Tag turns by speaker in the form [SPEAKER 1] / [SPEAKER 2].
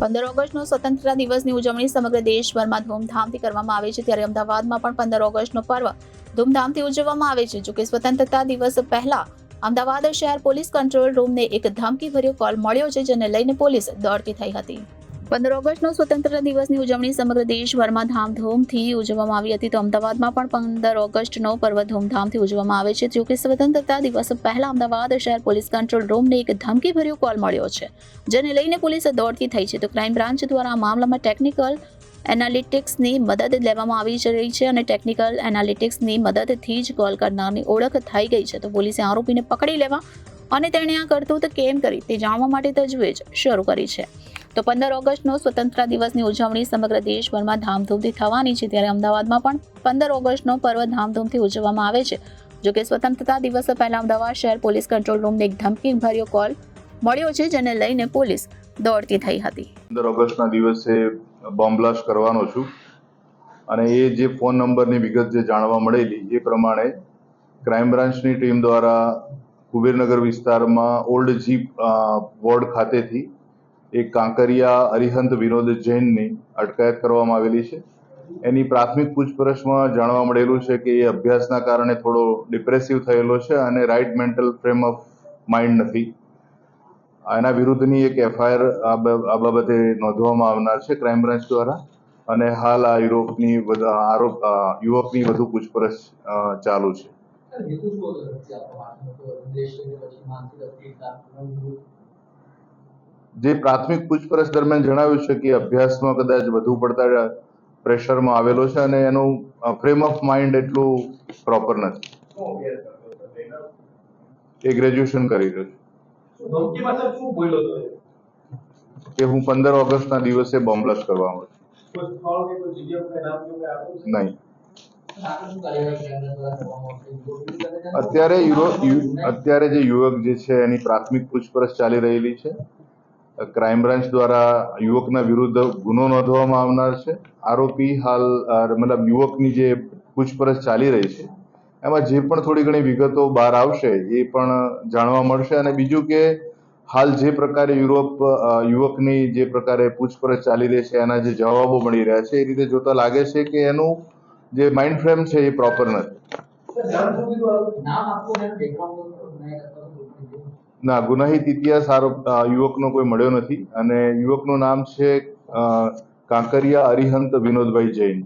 [SPEAKER 1] પંદર ઓગસ્ટનો સ્વતંત્રતા દિવસની ઉજવણી સમગ્ર દેશભરમાં ધૂમધામથી કરવામાં આવે છે. ત્યારે અમદાવાદમાં પણ પંદર ઓગસ્ટનો પર્વ ધૂમધામથી ઉજવવામાં આવે છે. જોકે સ્વતંત્રતા દિવસ પહેલા અમદાવાદ શહેર પોલીસ કંટ્રોલ રૂમને એક ધમકીભર્યો કોલ મળ્યો છે, જેને લઈને પોલીસ દોડતી થઈ હતી. પંદર ઓગસ્ટનો સ્વતંત્રતા દિવસની ઉજવણી સમગ્ર દેશભરમાં ધામધૂમથી ઉજવવામાં આવી હતી. તો અમદાવાદમાં પણ પંદર ઓગસ્ટનો પર્વ ધૂમધામથી ઉજવવામાં આવે છે. જોકે સ્વતંત્રતા દિવસ પહેલા અમદાવાદ શહેર પોલીસ કંટ્રોલ રૂમને એક ધમકીભર્યો કોલ મળ્યો છે, જેને લઈને પોલીસ દોડતી થઈ છે. તો ક્રાઇમ બ્રાન્ચ દ્વારા આ મામલામાં ટેકનિકલ એનાલિટિક્સની મદદ લેવામાં આવી જ રહી છે અને ટેકનિકલ એનાલિટિક્સની મદદથી જ કોલ કરનારની ઓળખ થઈ ગઈ છે. તો પોલીસે આરોપીને પકડી લેવા અને તેણે આ કરતૂત કેમ કરી તે જાણવા માટે તજવીજ શરૂ કરી છે. તો પંદર ઓગસ્ટનો સ્વતંત્રતા દિવસની ઉજવણી સમગ્ર દેશભરમાં ધામધૂમથી થવાની છે ત્યારે અમદાવાદમાં પણ પંદર ઓગસ્ટનો પર્વ ધામધૂમથી ઉજવવામાં આવે છે. જોકે સ્વતંત્રતા દિવસ પહેલા અમદાવાદ શહેર પોલીસ કંટ્રોલ રૂમને એક ધમકીભર્યો કોલ મળ્યો છે, જેને લઈને પોલીસ દોડતી થઈ હતી.
[SPEAKER 2] પંદર ઓગસ્ટના દિવસે બોમ્બ બ્લાસ્ટ કરવાનો છું અને એ જે ફોન નંબરની વિગત જે જાણવા મળેલી, એ પ્રમાણે ક્રાઇમ બ્રાન્ચની ટીમ દ્વારા કુબેરનગર વિસ્તારમાં ઓલ્ડ જીપ વોર્ડ ખાતેથી એક કાંકરિયા અરિહંત વિનોદ જૈનની અટકાયત કરવામાં આવેલી છે. એની પ્રાથમિક પૂછપરછમાં જાણવા મળેલું છે કે એ અભ્યાસના કારણે થોડો ડિપ્રેસિવ થયેલો છે અને right mental frame of mind નથી. એના વિરુદ્ધની એક એફઆઈઆર આ બાબતે નોંધવામાં આવનાર છે ક્રાઇમ બ્રાન્ચ દ્વારા અને હાલ આ યુરોપની આરોપ યુવકની વધુ પૂછપરછ ચાલુ છે.
[SPEAKER 3] હેતુ શું હતો નક્કી આપવા માટેનો? ઉદ્દેશ કે પછી માનસિક અસ્થિરતા,
[SPEAKER 2] જે પ્રાથમિક પૂછપરછ દરમિયાન જણાવ્યું છે કે અભ્યાસમાં કદાચ વધુ પડતા પ્રેશરમાં આવેલો છે અને એનું ફ્રેમ ઓફ માઇન્ડ એટલું પ્રોપર નથી? એ ગ્રેજ્યુએશન કરી રહ્યો? છે કે હું પંદર ઓગસ્ટના દિવસે બોમ્બ બ્લાસ્ટ કરવામાં
[SPEAKER 3] માંગુ છે?
[SPEAKER 2] નહીં અત્યારે અત્યારે જે યુવક જે છે, એની પ્રાથમિક પૂછપરછ ચાલી રહેલી છે. ક્રાઇમ બ્રાન્ચ દ્વારા યુવકના વિરુદ્ધ ગુનો નોંધવામાં આવનાર છે. આરોપી હાલ મતલબ યુવકની જે પૂછપરછ ચાલી રહી છે, એમાં જે પણ થોડી ઘણી વિગતો બહાર આવશે, એ પણ જાણવા મળશે. અને બીજું કે, હાલ જે પ્રકારે યુરોપ યુવકની જે પ્રકારે પૂછપરછ ચાલી રહી છે, એના જે જવાબો મળી રહ્યા છે, એ રીતે જોતા લાગે છે કે એનું જે માઇન્ડ ફ્રેમ છે એ પ્રોપર નથી. ના ગુનાહિત ઇતિહાસ આરોપ યુવકનો કોઈ મળ્યો નથી. અને યુવકનું નામ છે કાંકરિયા અરિહંત વિનોદભાઈ જૈન.